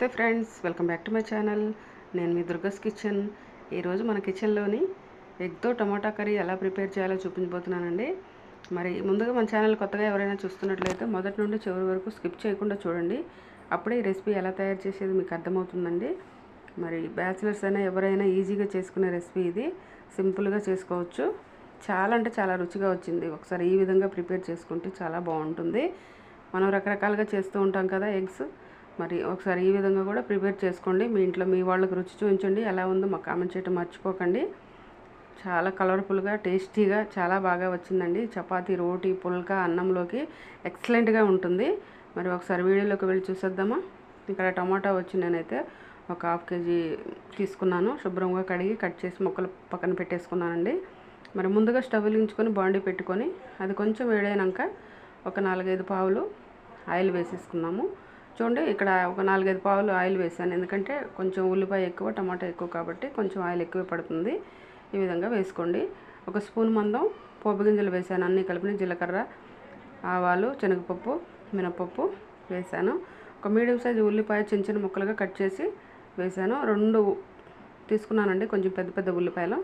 నమస్తే friends welcome back to my channel. నేను మీ దుర్గస్ కిచెన్. ఈరోజు మన కిచెన్లోని ఎగ్తో టమాటా కర్రీ ఎలా ప్రిపేర్ చేయాలో చూపించబోతున్నానండి. మరి ముందుగా మన ఛానల్ కొత్తగా ఎవరైనా చూస్తున్నట్లయితే మొదటి నుండి చివరి వరకు స్కిప్ చేయకుండా చూడండి. అప్పుడే ఈ రెసిపీ ఎలా తయారు చేసేది మీకు అర్థమవుతుందండి. మరి బ్యాచిలర్స్ అయినా ఎవరైనా ఈజీగా చేసుకునే రెసిపీ ఇది. సింపుల్గా చేసుకోవచ్చు. చాలా అంటే చాలా రుచిగా వచ్చింది. ఒకసారి ఈ విధంగా ప్రిపేర్ చేసుకుంటే చాలా బాగుంటుంది. మనం రకరకాలుగా చేస్తూ ఉంటాం కదా ఎగ్స్. మరి ఒకసారి ఈ విధంగా కూడా ప్రిపేర్ చేసుకోండి. మీ ఇంట్లో మీ వాళ్ళకి రుచి చూపించండి. ఎలా ఉందో మాకు కామెంట్ చేయటం మర్చిపోకండి. చాలా కలర్ఫుల్గా టేస్టీగా చాలా బాగా వచ్చిందండి. చపాతీ రోటీ పుల్కా అన్నంలోకి ఎక్సలెంట్గా ఉంటుంది. మరి ఒకసారి వీడియోలోకి వెళ్ళి చూసేద్దామా? ఇక్కడ టమాటా వచ్చి నేనైతే ఒక హాఫ్ కేజీ తీసుకున్నాను. శుభ్రంగా కడిగి కట్ చేసి ముక్కలు పక్కన పెట్టేసుకున్నానండి. మరి ముందుగా స్టవ్ వెలిగించుకొని బాండీ పెట్టుకొని అది కొంచెం వేడైనాక ఒక నాలుగైదు పావులు ఆయిల్ వేసేసుకున్నాము. చూడండి ఇక్కడ ఒక నాలుగైదు పావులు ఆయిల్ వేసాను ఎందుకంటే కొంచెం ఉల్లిపాయ ఎక్కువ టమాటా ఎక్కువ కాబట్టి కొంచెం ఆయిల్ ఎక్కువ పడుతుంది. ఈ విధంగా వేసుకోండి. ఒక స్పూన్ మందం పోపు గింజలు వేసాను అన్నీ కలిపిన జీలకర్ర ఆవాలు శనగపప్పు మినపప్పు వేసాను ఒక మీడియం సైజు ఉల్లిపాయ చిన్న చిన్న ముక్కలుగా కట్ చేసి వేసాను రెండు తీసుకున్నానండి కొంచెం పెద్ద పెద్ద ఉల్లిపాయలు.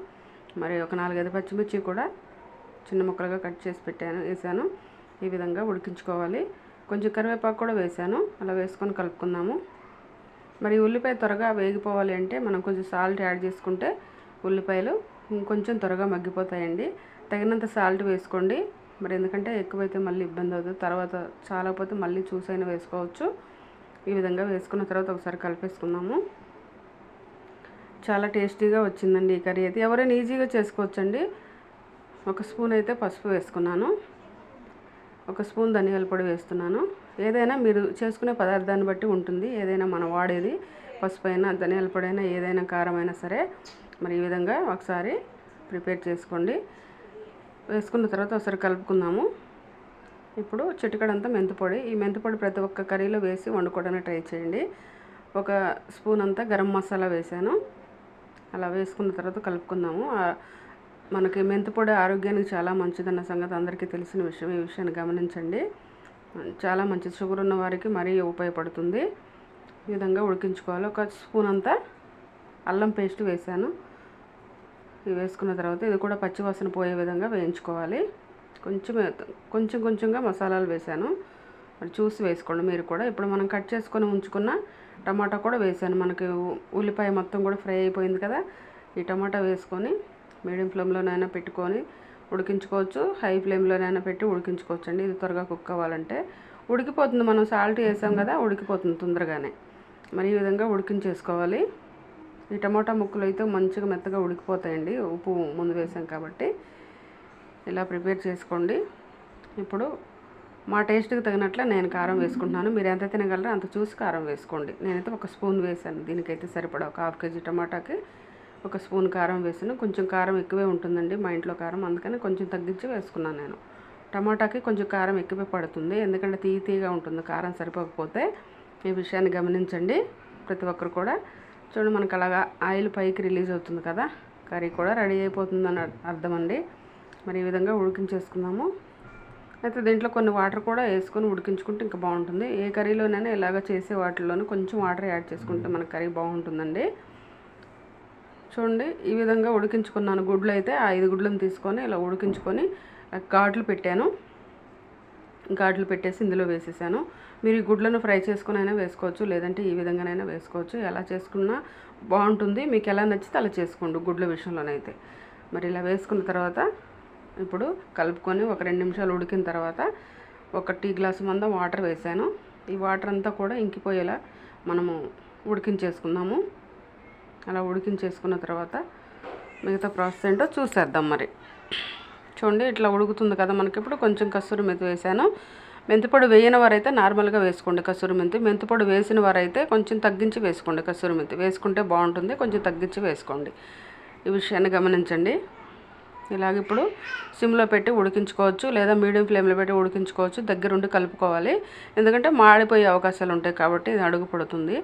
మరి ఒక నాలుగైదు పచ్చిమిర్చి కూడా చిన్న ముక్కలుగా కట్ చేసి పెట్టాను వేసాను ఈ విధంగా ఉడికించుకోవాలి. కొంచెం కరివేపాకు కూడా వేసాను. అలా వేసుకొని కలుపుకుందాము. మరి ఉల్లిపాయ త్వరగా వేగిపోవాలి అంటే మనం కొంచెం సాల్ట్ యాడ్ చేసుకుంటే ఉల్లిపాయలు కొంచెం త్వరగా మగ్గిపోతాయండి. తగినంత సాల్ట్ వేసుకోండి. మరి ఎందుకంటే ఎక్కువైతే మళ్ళీ ఇబ్బంది అవుతుంది. తర్వాత చాలకపోతే మళ్ళీ చూసైనా వేసుకోవచ్చు. ఈ విధంగా వేసుకున్న తర్వాత ఒకసారి కలిపేసుకుందాము. చాలా టేస్టీగా వచ్చిందండి ఈ కర్రీ అయితే. ఎవరైనా ఈజీగా చేసుకోవచ్చండి. ఒక స్పూన్ అయితే పసుపు వేసుకున్నాను. ఒక స్పూన్ ధనియాల పొడి వేస్తున్నాను. ఏదైనా మీరు చేసుకునే పదార్థాన్ని బట్టి ఉంటుంది. ఏదైనా మనం వాడేది పసుపు అయినా ధనియాల పొడి అయినా ఏదైనా కారం అయినా సరే. మరి ఈ విధంగా ఒకసారి ప్రిపేర్ చేసుకోండి. వేసుకున్న తర్వాత ఒకసారి కలుపుకుందాము. ఇప్పుడు చిటికడంతా మెంతిపొడి. ఈ మెంతిపొడి ప్రతి ఒక్క కర్రీలో వేసి వండుకోవడానికి ట్రై చేయండి. ఒక స్పూన్ అంతా గరం మసాలా వేసాను అలా వేసుకున్న తర్వాత కలుపుకుందాము. మనకి మెంతిపొడి ఆరోగ్యానికి చాలా మంచిదన్న సంగతి అందరికీ తెలిసిన విషయం ఈ విషయాన్ని గమనించండి. చాలా మంచిది షుగర్ ఉన్న వారికి మరీ ఉపయోగపడుతుంది. ఈ విధంగా ఉడికించుకోవాలి. ఒక స్పూన్ అంతా అల్లం పేస్ట్ వేసాను ఇవి వేసుకున్న తర్వాత ఇది కూడా పచ్చివాసన పోయే విధంగా వేయించుకోవాలి. కొంచెం కొంచెం కొంచెంగా మసాలాలు వేసాను మరి చూసి వేసుకోండి మీరు కూడా. ఇప్పుడు మనం కట్ చేసుకొని ఉంచుకున్న టమాటా కూడా వేసాను మనకి ఉల్లిపాయ మొత్తం కూడా ఫ్రై అయిపోయింది కదా. ఈ టమాటా వేసుకొని మీడియం ఫ్లేమ్లోనైనా పెట్టుకొని ఉడికించుకోవచ్చు హై ఫ్లేమ్లోనైనా పెట్టి ఉడికించుకోవచ్చు అండి ఇది త్వరగా కుక్ అవ్వాలంటే. ఉడికిపోతుంది మనం సాల్ట్ వేసాం కదా ఉడికిపోతుంది తొందరగానే. మరి ఈ విధంగా ఉడికించేసుకోవాలి. ఈ టమాటా ముక్కలు అయితే మంచిగా మెత్తగా ఉడికిపోతాయండి. ఉప్పు ముందు వేసాం కాబట్టి. ఇలా ప్రిపేర్ చేసుకోండి. ఇప్పుడు మా టేస్ట్కి తగినట్లు నేను కారం వేసుకుంటున్నాను. మీరు ఎంత తినగలరో అంత చూసి కారం వేసుకోండి. నేనైతే ఒక స్పూన్ వేసాను. దీనికైతే సరిపడా ఒక హాఫ్ కేజీ టమాటాకి. ఒక స్పూన్ కారం వేసాను. కొంచెం కారం ఎక్కువే ఉంటుందండి మా ఇంట్లో కారం. అందుకని కొంచెం తగ్గించి వేసుకున్నాను నేను. టమాటాకి కొంచెం కారం ఎక్కువే పడుతుంది. ఎందుకంటే తీయ తీయగా ఉంటుంది. కారం సరిపోకపోతే ఈ విషయాన్ని గమనించండి. ప్రతి ఒక్కరు కూడా. చూడండి మనకు అలాగా ఆయిల్ పైకి రిలీజ్ అవుతుంది కదా. కర్రీ కూడా రెడీ అయిపోతుందని అర్థం అండి మరి ఈ విధంగా ఉడికించేసుకుందాము. అయితే దీంట్లో కొన్ని వాటర్ కూడా వేసుకొని ఉడికించుకుంటే ఇంకా బాగుంటుంది. ఏ కర్రీలోనైనా ఇలాగ చేసే వాటిల్లోనూ కొంచెం వాటర్ యాడ్ చేసుకుంటే మన కర్రీ బాగుంటుందండి. చూడండి ఈ విధంగా ఉడికించుకున్నాను గుడ్లు అయితే. ఐదు గుడ్లను తీసుకొని ఇలా ఉడికించుకొని ఘాట్లు పెట్టాను. ఘాట్లు పెట్టేసి ఇందులో వేసేసాను. మీరు ఈ గుడ్లను ఫ్రై చేసుకుని అయినా వేసుకోవచ్చు లేదంటే ఈ విధంగానైనా వేసుకోవచ్చు. ఎలా చేసుకున్నా బాగుంటుంది. మీకు ఎలా నచ్చితే అలా చేసుకోండి గుడ్ల విషయంలోనైతే. మరి ఇలా వేసుకున్న తర్వాత ఇప్పుడు కలుపుకొని ఒక రెండు నిమిషాలు ఉడికిన తర్వాత ఒక టీ గ్లాసు మందం వాటర్ వేసాను. ఈ వాటర్ అంతా కూడా ఇంకిపోయేలా మనము ఉడికించేసుకుందాము. అలా ఉడికించేసుకున్న తర్వాత మిగతా ప్రాసెస్ ఏంటో చూసేద్దాం మరి. చూడండి ఇట్లా ఉడుకుతుంది కదా మనకి. ఇప్పుడు కొంచెం కస్తూరి మెంతి వేసాను. మెంతిపొడి వేయని వారైతే నార్మల్గా వేసుకోండి కస్తూరి మెంతి. మెంతిపొడి వేసిన వారైతే కొంచెం తగ్గించి వేసుకోండి కస్తూరి మెంతి. వేసుకుంటే బాగుంటుంది కొంచెం తగ్గించి వేసుకోండి. ఈ విషయాన్ని గమనించండి. ఇలాగ ఇప్పుడు సిమ్లో పెట్టి ఉడికించుకోవచ్చు లేదా మీడియం ఫ్లేమ్లో పెట్టి ఉడికించుకోవచ్చు దగ్గరుండి కలుపుకోవాలి. ఎందుకంటే మాడిపోయే అవకాశాలు ఉంటాయి కాబట్టి ఇది అడుగు పడుతుంది.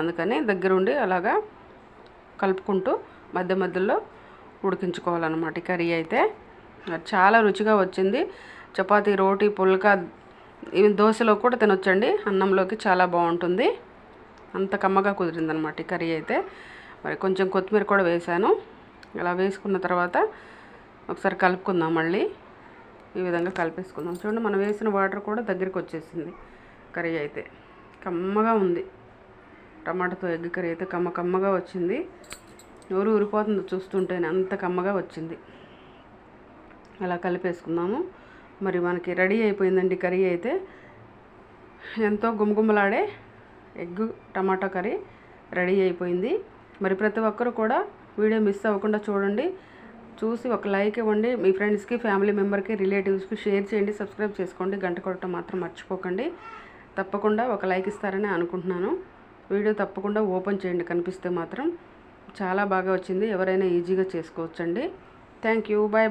అందుకని దగ్గరుండి అలాగా కలుపుకుంటూ మధ్య మధ్యలో ఉడికించుకోవాలన్నమాట. ఈ కర్రీ అయితే చాలా రుచిగా వచ్చింది. చపాతి రోటీ పుల్కా ఇవి దోశలో కూడా తినొచ్చండి. అన్నంలోకి చాలా బాగుంటుంది. అంత కమ్మగా కుదిరిందనమాట ఈ కర్రీ అయితే. మరి కొంచెం కొత్తిమీర కూడా వేసాను ఇలా వేసుకున్న తర్వాత ఒకసారి కలుపుకుందాం మళ్ళీ. ఈ విధంగా కలిపేసుకుందాం. చూడండి మనం వేసిన వాటర్ కూడా దగ్గరికి వచ్చేసింది కర్రీ అయితే. కమ్మగా ఉంది. టమాటాతో ఎగ్ కర్రీ అయితే కమ్మ కమ్మగా వచ్చింది. నోరు ఊరిపోతుంది చూస్తుంటేనే అంత కమ్మగా వచ్చింది. అలా కలిపేసుకున్నాము మరి మనకి రెడీ అయిపోయిందండి కర్రీ అయితే. ఎంతో గుమగుమలాడే ఎగ్ టమాటా కర్రీ రెడీ అయిపోయింది. మరి ప్రతి ఒక్కరు కూడా వీడియో మిస్ అవ్వకుండా చూడండి. చూసి ఒక లైక్ ఇవ్వండి. మీ ఫ్రెండ్స్కి ఫ్యామిలీ మెంబర్కి రిలేటివ్స్కి షేర్ చేయండి. సబ్స్క్రైబ్ చేసుకోండి. గంట కొట్టడం మాత్రం మర్చిపోకండి. తప్పకుండా ఒక లైక్ ఇస్తారని అనుకుంటున్నాను. వీడియో తప్పకుండా ఓపెన్ చేయండి. కనిపిస్తే మాత్రం చాలా బాగా వచ్చింది. ఎవరైనా ఈజీగా చేసుకోవచ్చండి. Thank you. బాయ్